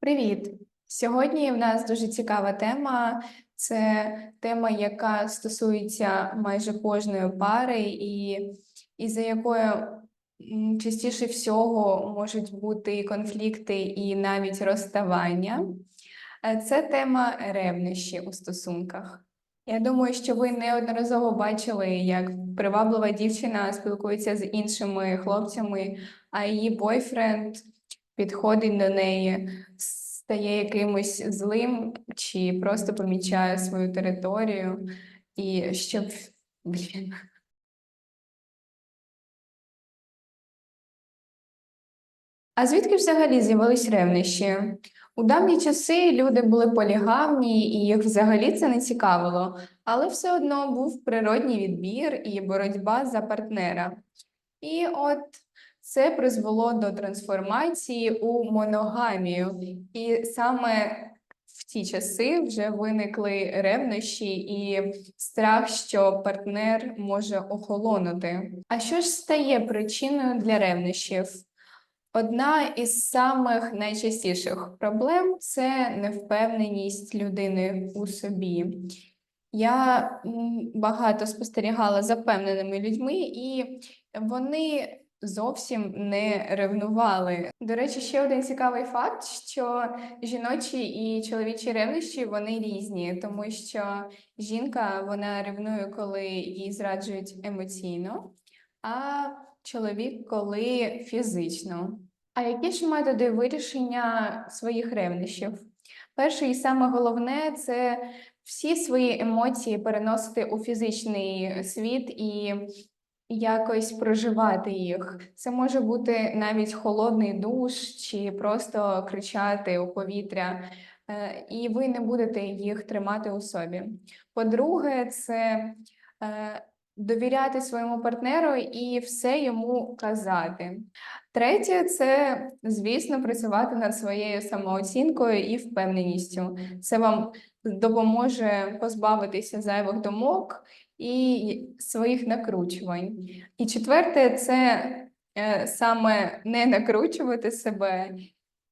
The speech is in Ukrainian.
Привіт! Сьогодні в нас дуже цікава тема. Це тема, яка стосується майже кожної пари, і, і за якою частіше всього можуть бути конфлікти і навіть розставання. Е, Це тема ревнощі у стосунках. Я думаю, що ви неодноразово бачили, як приваблива дівчина спілкується з іншими хлопцями, а її бойфренд підходить до неї, стає якимось злим чи просто помічає свою територію, і щоб блін. А звідки взагалі з'явились ревнощі? У давні часи люди були полігамні, і їх взагалі це не цікавило, але все одно був природній відбір і боротьба за партнера. І от це призвело до трансформації у моногамію. І саме в ті часи вже виникли ревнощі і страх, що партнер може охолонути. А що ж стає причиною для ревнощів? Одна із самих найчастіших проблем це невпевненість людини у собі. Я багато спостерігала за впевненими людьми, і вони зовсім не ревнували. До речі, ще один цікавий факт, що жіночі і чоловічі ревнощі вони різні, тому що жінка вона ревнує, коли їй зраджують емоційно, а чоловік коли фізично. А які ж методи вирішення своїх ревнощів? Перше і саме головне це всі свої емоції переносити у фізичний світ і якось проживати їх. Це може бути навіть холодний душ чи просто кричати у повітря, е, і ви не будете їх тримати у собі. По-друге, це е, довіряти своєму партнеру і все йому казати. Третє це, звісно, працювати над своєю самооцінкою і впевненістю. Це вам допоможе позбавитися зайвих думок і своїх накручувань. І четверте це е, саме не накручувати себе